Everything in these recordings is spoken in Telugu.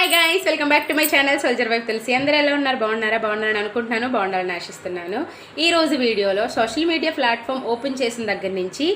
Hi guys welcome back to my channel soldier wife తెలిసి అందరూ ఎలా ఉన్నారు? బాగున్నారా? బాగున్నారని అనుకుంటున్నాను. బాగుండాలని ఆశిస్తున్నాను. ఈ రోజు వీడియోలో సోషల్ మీడియా ప్లాట్ఫామ్ ఓపెన్ చేసిన దగ్గర నుంచి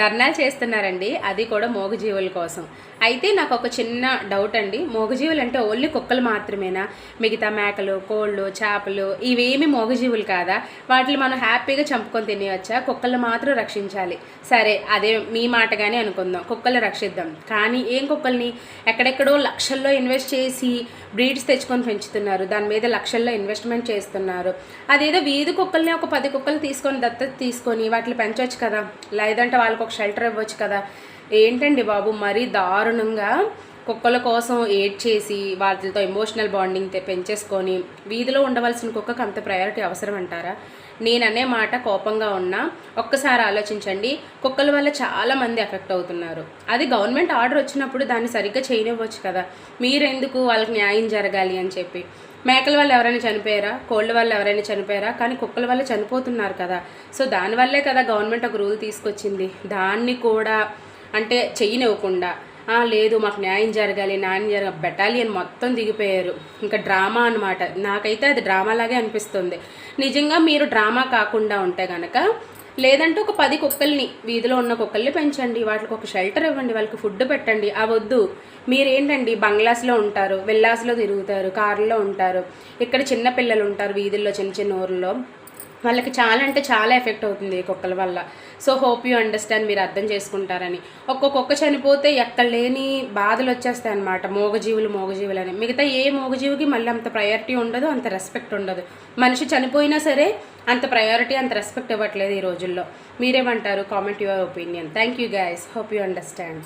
ధర్నాలు చేస్తున్నారండి. అది కూడా మోగజీవుల కోసం. అయితే నాకు ఒక చిన్న డౌట్ అండి. మోగజీవులు అంటే ఓన్లీ కుక్కలు మాత్రమేనా? మిగతా మేకలు కోళ్ళు చేపలు ఇవేమి మోగజీవులు కాదా? వాటిని మనం హ్యాపీగా చంపుకొని తినేయచ్చా? కుక్కలు మాత్రం రక్షించాలి. సరే అదే మీ మాటగానే అనుకుందాం. కుక్కలు రక్షిద్దాం. కానీ ఏం కుక్కల్ని? ఎక్కడెక్కడో లక్షల్లో ఇన్వెస్ట్ చేసి బ్రీడ్స్ తెచ్చుకొని పెంచుతున్నారు. దాని మీద లక్షల్లో ఇన్వెస్ట్మెంట్ చేస్తున్నారు. అదేదో వీధి కుక్కల్ని ఒక పది కుక్కలు తీసుకొని దత్తత తీసుకొని వాటిని పెంచవచ్చు కదా? లేదంటే వాళ్ళకి ఒక షెల్టర్ ఇవ్వచ్చు కదా? ఏంటండి బాబు మరీ దారుణంగా కుక్కల కోసం ఏడ్ చేసి వాటితో ఎమోషనల్ బాండింగ్ పెంచేసుకొని వీధిలో ఉండవలసిన కుక్కకు అంత ప్రయారిటీ అవసరం అంటారా? నేననే మాట కోపంగా ఉన్నా ఒక్కసారి ఆలోచించండి కుక్కల వల్ల చాలా మంది ఎఫెక్ట్ అవుతున్నారు. అది గవర్నమెంట్ ఆర్డర్ వచ్చినప్పుడు దాన్ని సరిగ్గా చేయనివ్వచ్చు కదా. మీరెందుకు వాళ్ళకి న్యాయం జరగాలి అని చెప్పి? మేకల వల్ల ఎవరైనా చనిపోయారా? కోళ్ళ వల్ల ఎవరైనా చనిపోయారా? కానీ కుక్కల వల్ల చనిపోతున్నారు కదా. సో దానివల్లే కదా గవర్నమెంట్ ఒక రూల్ తీసుకొచ్చింది. దాన్ని కూడా అంటే చెయ్యనివ్వకుండా "ఆ, లేదు మాకు న్యాయం జరగాలి న్యాయం జరగ బెటాలియన్ మొత్తం దిగిపోయారు. ఇంకా డ్రామా అనమాట నాకైతే అది డ్రామాలాగే అనిపిస్తుంది. నిజంగా మీరు డ్రామా కాకుండా ఉంటే కనుక లేదంటే ఒక పది కుక్కల్ని వీధిలో ఉన్న కుక్కల్ని పెంచండి వాటికి ఒక షెల్టర్ ఇవ్వండి వాళ్ళకి ఫుడ్ పెట్టండి ఆ వద్దు. మీరేంటండి? బంగ్లాస్లో ఉంటారు విల్లాస్లో తిరుగుతారు కార్లో ఉంటారు ఇక్కడ చిన్న పిల్లలు ఉంటారు వీధుల్లో చిన్న చిన్న ఊర్లో. వాళ్ళకి చాలా అంటే చాలా ఎఫెక్ట్ అవుతుంది ఈ కుక్కల వల్ల. సో హోప్ యూ అండర్స్టాండ్ మీరు అర్థం చేసుకుంటారని. ఒక్కొక్క కుక్క చనిపోతే ఎక్కడ లేని బాధలు వచ్చేస్తాయి అనమాట మూగజీవులు మూగజీవులు అని. మిగతా ఏ మోగజీవికి మళ్ళీ అంత ప్రయారిటీ ఉండదు అంత రెస్పెక్ట్ ఉండదు. మనిషి చనిపోయినా సరే అంత ప్రయారిటీ అంత రెస్పెక్ట్ ఇవ్వట్లేదు ఈ రోజుల్లో. మీరేమంటారు? Comment your opinion thank you guys hope you understand